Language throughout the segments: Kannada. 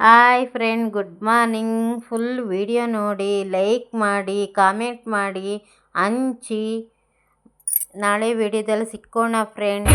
Hi friend, good morning. Full video ನೋಡಿ, ಲೈಕ್ ಮಾಡಿ, ಕಾಮೆಂಟ್ ಮಾಡಿ, ಹಂಚಿ. ನಾಳೆ ವಿಡಿಯೋದಲ್ಲಿ ಸಿಕ್ಕೋಣ ಫ್ರೆಂಡ್.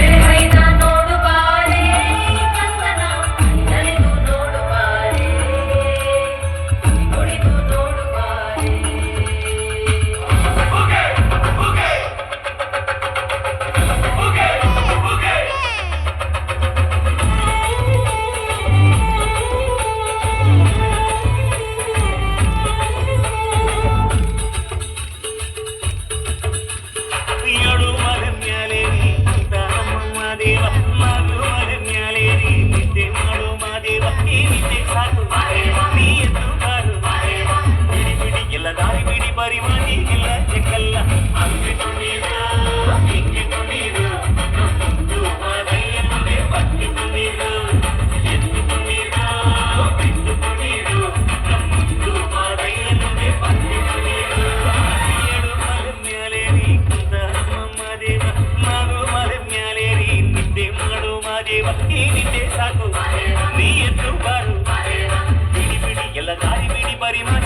మరి మరి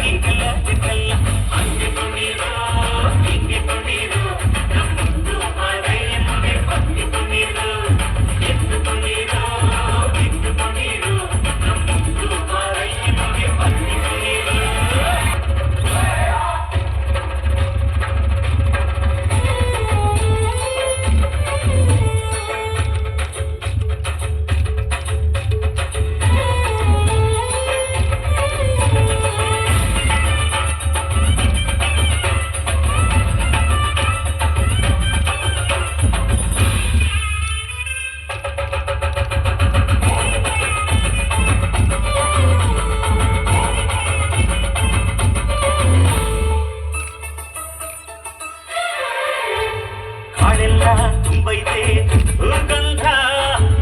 ಕಾಳೆಲ್ಲ ತುಂಬೈತೆ ಗಂಧ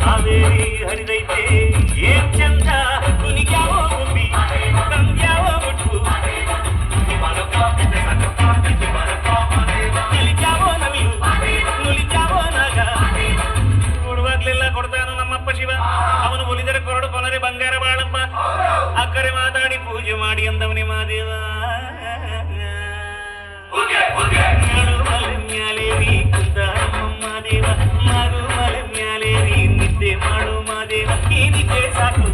ಹಾವೇರಿ ಹರಿದೈತೆ. ಏನ್ ಚಂದ ಕುನಿಗ್ಯಾವ ಗುಬ್ಬಿ ತಂಗ್ಯಾವ ಗುಟ್ಟು ನಿಲಿಕ್ಯಾವೋ ನವಿಲು ನುಲಿಕ್ಯಾವೋ ನಾಗ. ಕೊಡುವಾಗ್ಲೆಲ್ಲ ನಮ್ಮಪ್ಪ ಶಿವ. ಅವನು ಒಲಿದರೆ ಕೊರಡು ಕೊನರೆ ಬಂಗಾರ ಬಾಳಪ್ಪ. ಅಕ್ಕರೆ ಮಾತಾಡಿ ಪೂಜೆ ಮಾಡಿ ಅಂದವನೇ ಮಾದೇವ దేవాడు మా దేవ నీకే సాకు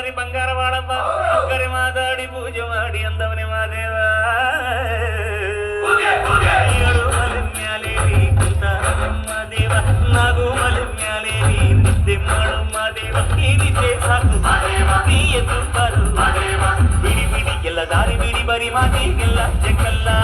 అల్లరి బంగారవాడమ్మ ఒక్కరి మాదాడి పూజ మాడి అందవని మా దేవా. ఏడు మలిమ్యాలేవి కుంతారమ్మ దేవ. నాకు మలిమ్యాలేవి నిద్దెమ్మాడు మా దేవ. ఇది చేసాకు నీ ఎదురు విడి విడి ఎల్ల దారి విడి బరి మా నీకెల్ల చెక్కల్లా